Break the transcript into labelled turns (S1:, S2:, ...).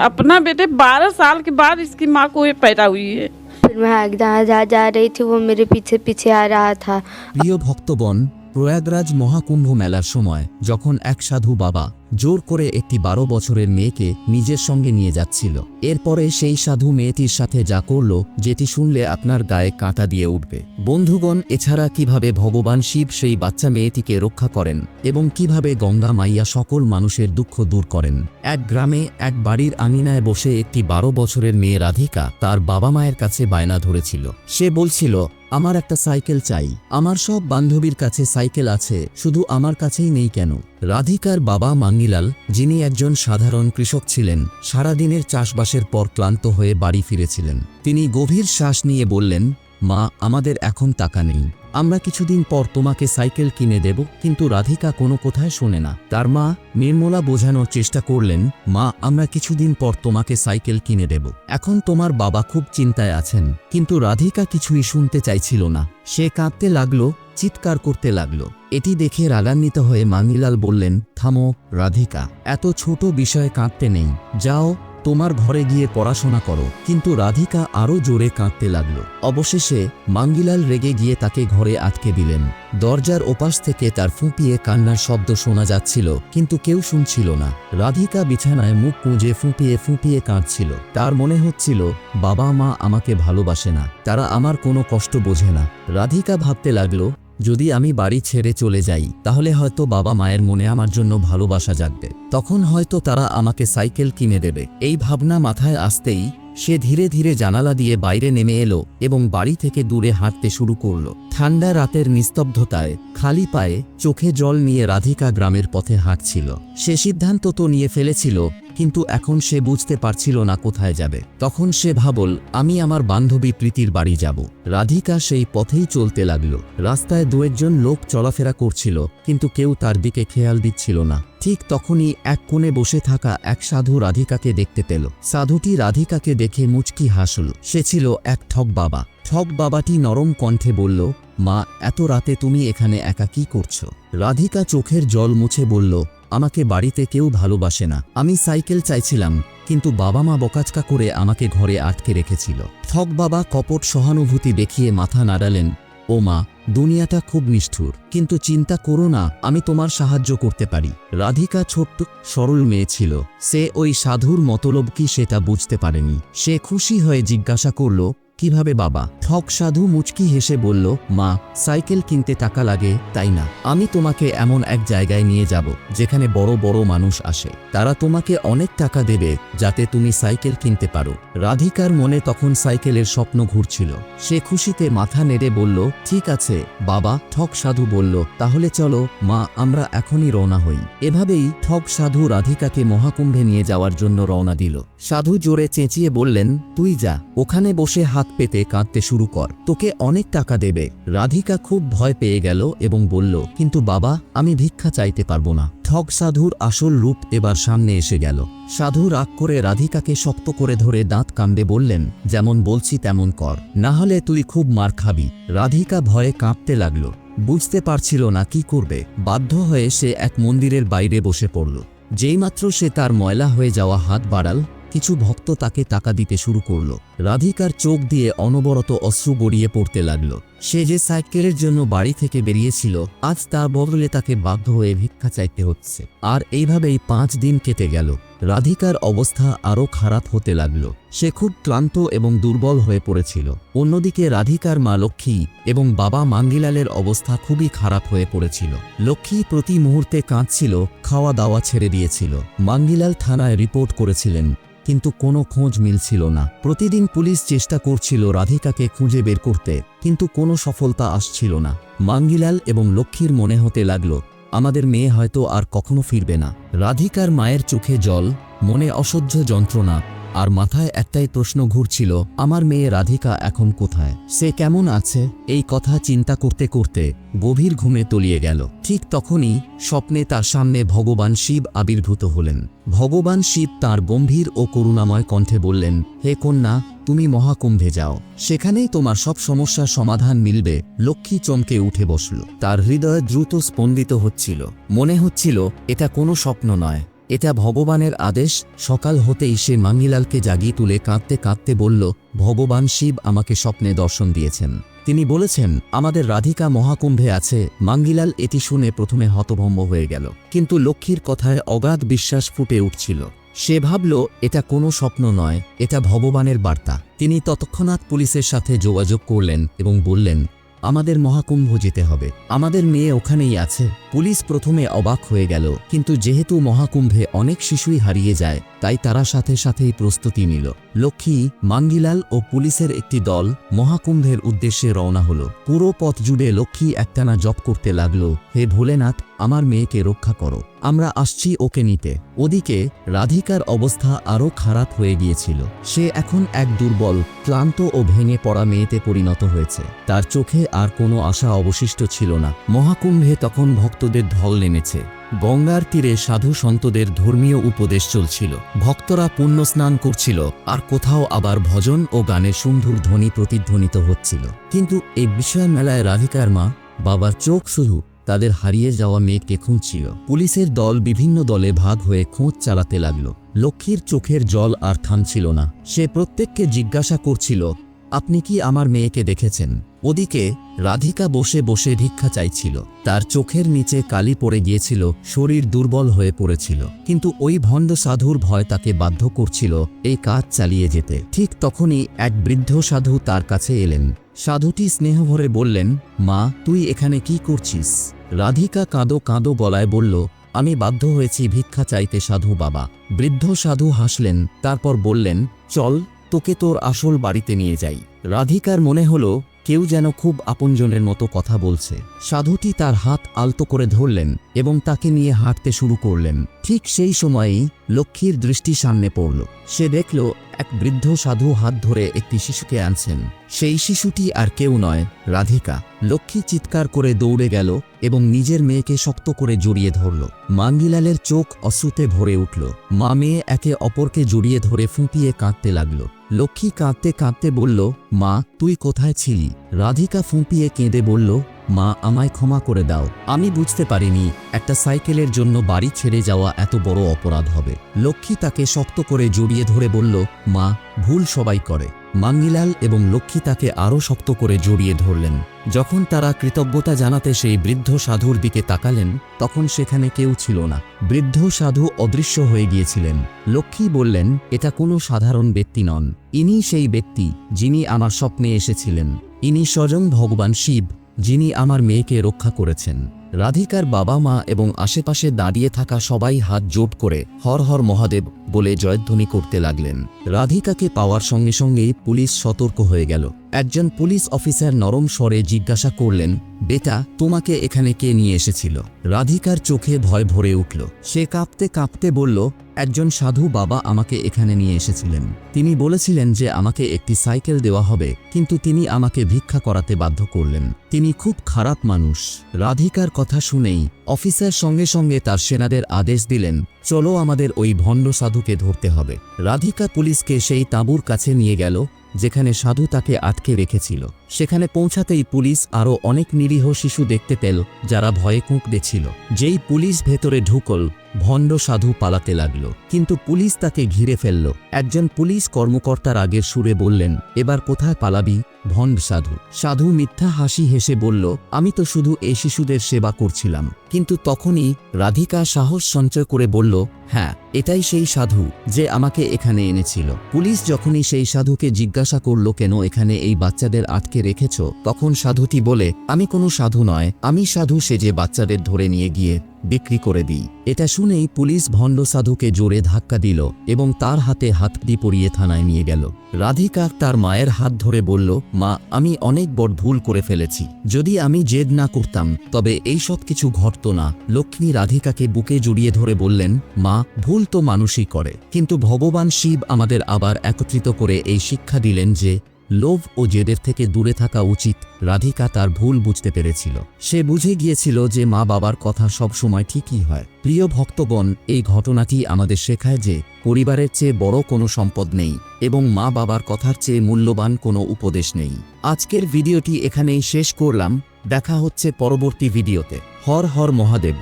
S1: अपना बेटे बारह साल के बाद इसकी माँ को ये पैदा हुई है
S2: फिर मैं आगदा जा जा रही थी वो मेरे पीछे पीछे आ रहा था
S3: প্রিয় ভক্তগণ প্রয়াগরাজ মহাকুম্ভ মেলার সময় যখন এক সাধু বাবা জোর করে একটি বারো বছরের মেয়েকে নিজের সঙ্গে নিয়ে যাচ্ছিল। এরপরে সেই সাধু মেয়েটির সাথে যা করল, যেটি শুনলে আপনার গায়ে কাঁটা দিয়ে উঠবে। বন্ধুগণ, এছাড়া কীভাবে ভগবান শিব সেই বাচ্চা মেয়েটিকে রক্ষা করেন এবং কীভাবে গঙ্গা মাইয়া সকল মানুষের দুঃখ দূর করেন? এক গ্রামে, এক বাড়ির আঙিনায় বসে একটি বারো বছরের মেয়ে রাধিকা তার বাবা মায়ের কাছে বায়না ধরেছিল। সে বলছিল, আমার একটা সাইকেল চাই। আমার সব বান্ধবীর কাছে সাইকেল আছে, শুধু আমার কাছেই নেই কেন? রাধিকার বাবা মাঙ্গিলাল, যিনি একজন সাধারণ কৃষক ছিলেন, সারাদিনের চাষবাসের পর ক্লান্ত হয়ে বাড়ি ফিরেছিলেন। তিনি গভীর শ্বাস নিয়ে বললেন মা, আমাদের এখন টাকা নেই। আমরা কিছুদিন পর তোমাকে সাইকেল কিনে দেব, কিন্তু রাধিকা কোনো কোথায় শোনে না। তার মা, নির্মলা বোঝানোর চেষ্টা করলেন, মা, আমরা কিছুদিন পর তোমাকে সাইকেল কিনে দেব। এখন তোমার বাবা খুব চিন্তায় আছেন, কিন্তু রাধিকা কিছুই শুনতে চাইছিল না। সে কাঁদতে লাগল, চিৎকার করতে লাগল। এটি দেখে রাগান্বিত হয়ে মাঙ্গিলাল বললেন, থামো, রাধিকা। এত ছোট বিষয়ে কাঁদতে নেই। যাও তোমার ঘরে গিয়ে পড়াশোনা করো। কিন্তু রাধিকা আরও জোরে কাঁদতে লাগল। অবশেষে মাঙ্গিলাল রেগে গিয়ে তাকে ঘরে আটকে দিলেন। দরজার ওপাশ থেকে তার ফুঁপিয়ে কান্নার শব্দ শোনা যাচ্ছিল, কিন্তু কেউ শুনছিল না। রাধিকা বিছানায় মুখ কুঁজে ফুঁপিয়ে ফুঁপিয়ে কাঁদছিল। তার মনে হচ্ছিল বাবা মা আমাকে ভালোবাসে না। তারা আমার কোনো কষ্ট বোঝে না। রাধিকা ভাবতে লাগল যদি আমি বাড়ি ছেড়ে চলে যাই, তাহলে হয়তো বাবা মায়ের মনে আমার জন্য ভালোবাসা জাগবে। তখন হয়তো তারা আমাকে সাইকেল কিনে দেবে। এই ভাবনা মাথায় আসতেই সে ধীরে ধীরে জানালা দিয়ে বাইরে নেমে এলো এবং বাড়ি থেকে দূরে হাঁটতে শুরু করল। ঠান্ডা রাতের নিস্তব্ধতায়, খালি পায়ে চোখে জল নিয়ে রাধিকা গ্রামের পথে হাঁটছিল। সে সিদ্ধান্ত তো নিয়ে ফেলেছিল কিন্তু এখন সে বুঝতে পারছিল না কোথায় যাবে। তখন সে ভাবল, আমি আমার বান্ধবী প্রীতির বাড়ি যাব। রাধিকা সেই পথেই চলতে লাগল। রাস্তায় দু একজন লোক চলাফেরা করছিল, কিন্তু কেউ তার দিকে খেয়াল দিচ্ছিল না। ঠিক তখনই এক কোণে বসে থাকা এক সাধু রাধিকাকে দেখতে পেল। সাধুটি রাধিকাকে দেখে মুচকি হাসল। সে ছিল এক ঠক বাবা। ঠক বাবাটি নরম কণ্ঠে বলল, মা, এত রাতে তুমি এখানে একা কি করছ? রাধিকা চোখের জল মুছে বলল আমাকে বাড়িতে কেউ ভালোবাসে না। আমি সাইকেল চাইছিলাম, কিন্তু বাবা মা বকাচকা করে আমাকে ঘরে আটকে রেখেছিল। ঠক বাবা কপট সহানুভূতি দেখিয়ে মাথা নাড়ালেন, ও মা, দুনিয়াটা খুব নিষ্ঠুর, কিন্তু চিন্তা করো না, আমি তোমার সাহায্য করতে পারি। রাধিকা ছোট্ট, সরল মেয়ে ছিল। সে ওই সাধুর মতলব কি সেটা বুঝতে পারেনি। সে খুশি হয়ে জিজ্ঞাসা করল কীভাবে বাবা? ঠক সাধু মুচকি হেসে বলল, মা, সাইকেল কিনতে টাকা লাগে, তাই না? আমি তোমাকে এমন এক জায়গায় নিয়ে যাব, যেখানে বড় বড় মানুষ আসে। তারা তোমাকে অনেক টাকা দেবে, যাতে তুমি সাইকেল কিনতে পারো। রাধিকার মনে তখন সাইকেলের স্বপ্ন ঘুরছিল। সে খুশিতে মাথা নেড়ে বলল, ঠিক আছে, বাবা। ঠক সাধু বলল, তাহলে চলো, মা, আমরা এখনই রওনা হই। এভাবেই ঠক সাধু রাধিকাকে মহাকুম্ভে নিয়ে যাওয়ার জন্য রওনা দিল। সাধু জোরে চেঁচিয়ে বললেন, তুই যা, ওখানে বসে হাত পেতে কাঁদতে শুরু কর। তোকে অনেক টাকা দেবে। রাধিকা খুব ভয় পেয়ে গেল এবং বলল, কিন্তু বাবা, আমি ভিক্ষা চাইতে পারব না। ঠগ সাধুর আসল রূপ এবার সামনে এসে গেল। সাধু রাগ করে রাধিকাকে শক্ত করে ধরে দাঁত কান্দে বললেন, যেমন বলছি তেমন কর। না হলে তুই খুব মার খাবি। রাধিকা ভয়ে কাঁপতে লাগল। বুঝতে পারছিল না কি করবে। বাধ্য হয়ে সে এক মন্দিরের বাইরে বসে পড়ল। যেইমাত্র সে তার ময়লা হয়ে যাওয়া হাত বাড়াল কিছু ভক্ত তাকে টাকা দিতে শুরু করল। রাধিকার চোখ দিয়ে অনবরত অশ্রু গড়িয়ে পড়তে লাগল। সে যে সাইকেলের জন্য বাড়ি থেকে বেরিয়েছিল, আজ তার বদলে তাকে বাধ্য হয়ে ভিক্ষা চাইতে হচ্ছে। আর এইভাবেই পাঁচ দিন কেটে গেল। রাধিকার অবস্থা আরও খারাপ হতে লাগল। সে খুব ক্লান্ত এবং দুর্বল হয়ে পড়েছিল। অন্যদিকে রাধিকার মা লক্ষ্মী এবং বাবা মাঙ্গিলালের অবস্থা খুবই খারাপ হয়ে পড়েছিল। লক্ষ্মী প্রতি মুহূর্তে কাঁদছিল খাওয়া দাওয়া ছেড়ে দিয়েছিল। মাঙ্গিলাল থানায় রিপোর্ট করেছিলেন। কিন্তু কোনো খোঁজ মিলছিল না। প্রতিদিন পুলিশ চেষ্টা করছিল রাধিকাকে খুঁজে বের করতে, কিন্তু কোনো সফলতা আসছিল না। মাঙ্গিলাল এবং লক্ষ্মীর মনে হতে লাগল, আমাদের মেয়ে হয়তো আর কখনো ফিরবে না। রাধিকার মায়ের চোখে জল, মনে অসহ্য যন্ত্রণা আর মাথায় একটাই প্রশ্ন ঘুরছিল, আমার মেয়ে রাধিকা এখন কোথায়? সে কেমন আছে? এই কথা চিন্তা করতে করতে গভীর ঘুমে তলিয়ে গেল। ঠিক তখনই স্বপ্নে তার সামনে ভগবান শিব আবির্ভূত হলেন। ভগবান শিব তার গম্ভীর ও করুণাময় কণ্ঠে বললেন, হে কন্যা, তুমি মহাকুম্ভে যাও। সেখানেই তোমার সব সমস্যার সমাধান মিলবে। লক্ষ্মী চমকে উঠে বসল। তার হৃদয় দ্রুত স্পন্দিত হচ্ছিল। মনে হচ্ছিল, এটা কোনো স্বপ্ন নয়। এটা ভগবানের আদেশ। সকাল হতেই সে মাঙ্গিলালকে জাগিয়ে তুলে কাঁদতে কাঁদতে বলল, ভগবান শিব আমাকে স্বপ্নে দর্শন দিয়েছেন। তিনি বলেছেন, আমাদের রাধিকা মহাকুম্ভে আছে। মাঙ্গিলাল এটি শুনে প্রথমে হতভম্ব হয়ে গেল। কিন্তু লক্ষ্মীর কথায় অগাধ বিশ্বাস ফুটে উঠছিল। সে ভাবল, এটা কোনো স্বপ্ন নয়, এটা ভগবানের বার্তা। তিনি তৎক্ষণাৎ পুলিশের সাথে যোগাযোগ করলেন এবং বললেন আমাদের মহাকুম্ভ যেতে হবে। আমাদের মেয়ে ওখানেই আছে। পুলিশ প্রথমে অবাক হয়ে গেল, কিন্তু যেহেতু মহাকুম্ভে অনেক শিশুই হারিয়ে যায় তাই তারা সাথে সাথেই প্রস্তুতি নিল। লক্ষ্মী, মাঙ্গিলাল ও পুলিশের একটি দল মহাকুম্ভের উদ্দেশ্যে রওনা হল। পুরো পথ জুড়ে লক্ষ্মী একটানা জপ করতে লাগল, হে ভোলেনাথ, আমার মেয়েকে রক্ষা করো। আমরা আসছি ওকে নিতে। ওদিকে রাধিকার অবস্থা আরও খারাপ হয়ে গিয়েছিল। সে এখন এক দুর্বল, ক্লান্ত ও ভেঙে পড়া মেয়েতে পরিণত হয়েছে। তার চোখে আর কোনো আশা অবশিষ্ট ছিল না। মহাকুম্ভে তখন ভক্তদের ঢল নেমেছে। গঙ্গার তীরে সাধু সন্তদের ধর্মীয় উপদেশ চলছিল। ভক্তরা পুণ্য স্নান করছিল, আর কোথাও আবার ভজন ও গানে সুন্দর ধ্বনি প্রতিধ্বনিত হচ্ছিল। কিন্তু এই বিষয় মেলায় রাধিকার মা, বাবার চোখ শুধু তাদের হারিয়ে যাওয়া মেয়েকে খুঁজছিল। পুলিশের দল বিভিন্ন দলে ভাগ হয়ে খোঁজ চালাতে লাগল। লক্ষ্মীর চোখের জল আর থামছিল না। সে প্রত্যেককে জিজ্ঞাসা করছিল আপনি কি আমার মেয়েকে দেখেছেন? ওদিকে রাধিকা বসে বসে ভিক্ষা চাইছিল। তার চোখের নিচে কালি পড়ে গিয়েছিল, শরীর দুর্বল হয়ে পড়েছিল। কিন্তু ওই ভণ্ড সাধুর ভয় তাকে বাধ্য করছিল এই কাজ চালিয়ে যেতে। ঠিক তখনই এক বৃদ্ধ সাধু তার কাছে এলেন। সাধুটি স্নেহভরে বললেন, মা, তুই এখানে কি করছিস? রাধিকা কাঁদো কাঁদো গলায় বলল, আমি বাধ্য হয়েছি ভিক্ষা চাইতে সাধু বাবা। বৃদ্ধ সাধু হাসলেন, তারপর বললেন, চল তোকে তোর আসল বাড়িতে নিয়ে যাই। রাধিকার মনে হলো, কেউ যেন খুব আপনজনের মতো কথা বলছে। সাধুটি তার হাত আলতো করে ধরলেন এবং তাকে নিয়ে হাঁটতে শুরু করলেন। ঠিক সেই সময়েই লক্ষ্মীর দৃষ্টি সামনে পড়ল। সে দেখল, এক বৃদ্ধ সাধু হাত ধরে একটি শিশুকে আনছেন। সেই শিশুটি আর কেউ নয়, রাধিকা। লক্ষ্মী চিৎকার করে দৌড়ে গেল এবং নিজের মেয়েকে শক্ত করে জড়িয়ে ধরল। মাঙ্গিলালের চোখ অশ্রুতে ভরে উঠল। মা মেয়ে একে অপরকে জড়িয়ে ধরে ফুঁপিয়ে কাঁদতে লাগল। লক্ষ্মী কাঁদতে কাঁদতে বলল, মা, তুই কোথায় ছিলি? রাধিকা ফুঁপিয়ে কেঁদে বলল, মা, আমায় ক্ষমা করে দাও। আমি বুঝতে পারিনি, একটা সাইকেলের জন্য বাড়ি ছেড়ে যাওয়া এত বড় অপরাধ হবে। লক্ষ্মী তাকে শক্ত করে জড়িয়ে ধরে বলল, মা, ভুল সবাই করে। মাঙ্গিলাল এবং লক্ষ্মী তাকে আরও শক্ত করে জড়িয়ে ধরলেন। যখন তারা কৃতজ্ঞতা জানাতে সেই বৃদ্ধ সাধুর দিকে তাকালেন, তখন সেখানে কেউ ছিল না। বৃদ্ধ সাধু অদৃশ্য হয়ে গিয়েছিলেন। লক্ষ্মী বললেন, এটা কোনো সাধারণ ব্যক্তি নন। ইনি সেই ব্যক্তি যিনি আমার স্বপ্নে এসেছিলেন। ইনি স্বয়ং ভগবান শিব, যিনি আমার মেয়েকে রক্ষা করেছেন। রাধিকার বাবা মা এবং আশেপাশে দাঁড়িয়ে থাকা সবাই হাত জোট করে হর হর মহাদেব বলে জয়ধ্বনি করতে লাগলেন। রাধিকাকে পাওয়ার সঙ্গে সঙ্গেই পুলিশ সতর্ক হয়ে গেল। একজন পুলিশ অফিসার নরম স্বরে জিজ্ঞাসা করলেন, বেটা, তোমাকে এখানে কে নিয়ে এসেছিল? রাধিকার চোখে ভয় ভরে উঠল। সে কাঁপতে কাঁপতে বলল, একজন সাধু বাবা আমাকে এখানে নিয়ে এসেছিলেন। তিনি বলেছিলেন যে আমাকে একটি সাইকেল দেওয়া হবে, কিন্তু তিনি আমাকে ভিক্ষা করাতে বাধ্য করলেন। তিনি খুব খারাপ মানুষ। রাধিকার কথা শুনেই অফিসার সঙ্গে সঙ্গে তার সেনাদের আদেশ দিলেন, চলো আমাদের ওই ভণ্ড সাধুকে ধরতে হবে। রাধিকা পুলিশকে সেই তাঁবুর কাছে নিয়ে গেল যেখানে সাধু তাকে আটকে রেখেছিল। সেখানে পৌঁছাতেই পুলিশ আরও অনেক নিরীহ শিশু দেখতে পেল, যারা ভয়ে কুঁকড়েছিল যেই পুলিশ ভেতরে ঢুকল ভণ্ড সাধু পালাতে লাগল, কিন্তু পুলিশ তাকে ঘিরে ফেলল। একজন পুলিশ কর্মকর্তার আগের সুরে বললেন, এবার কোথায় পালাবি, ভণ্ড সাধু? সাধু মিথ্যা হাসি হেসে বলল, আমি তো শুধু এই শিশুদের সেবা করছিলাম। কিন্তু তখনই রাধিকা সাহস সঞ্চয় করে বলল হ্যাঁ এটাই সেই সাধু যে আমাকে এখানে এনেছিল। পুলিশ যখনই সেই সাধুকে জিজ্ঞাসা করল, কেন এখানে এই বাচ্চাদের আটকে রেখেছ? তখন সাধুটি বলে, আমি কোনো সাধু নয়, আমি সাধু সেজে বাচ্চাদের ধরে নিয়ে গিয়ে বিক্রি করে দিই। এটা শুনেই পুলিশ ভণ্ড সাধুকে জোরে ধাক্কা দিল এবং তার হাতে হাত দি পরিয়ে থানায় নিয়ে গেল। রাধিকা তার মায়ের হাত ধরে বলল, মা, আমি অনেক বড় ভুল করে ফেলেছি। যদি আমি জেদ না করতাম, তবে এই সব কিছু ঘটত না। লক্ষ্মী রাধিকাকে বুকে জড়িয়ে ধরে বললেন, মা, ভুল তো মানুষই করে। কিন্তু ভগবান শিব আমাদের আবার একত্রিত করে এই শিক্ষা দিলেন যে লোভ ও জেদের থেকে দূরে থাকা উচিত, রাধিকা তার ভুল বুঝতে পেরেছিল। সে বুঝে গিয়েছিল যে মা বাবার কথা সব সময় ঠিকই হয়। প্রিয় ভক্তগণ, এই ঘটনাটি আমাদের শেখায় যে পরিবারের চেয়ে বড় কোনো সম্পদ নেই এবং মা বাবার কথার চেয়ে মূল্যবান কোনো উপদেশ নেই। আজকের ভিডিওটি এখানেই শেষ করলাম। দেখা হচ্ছে পরবর্তী ভিডিওতে। হর হর মহাদেব।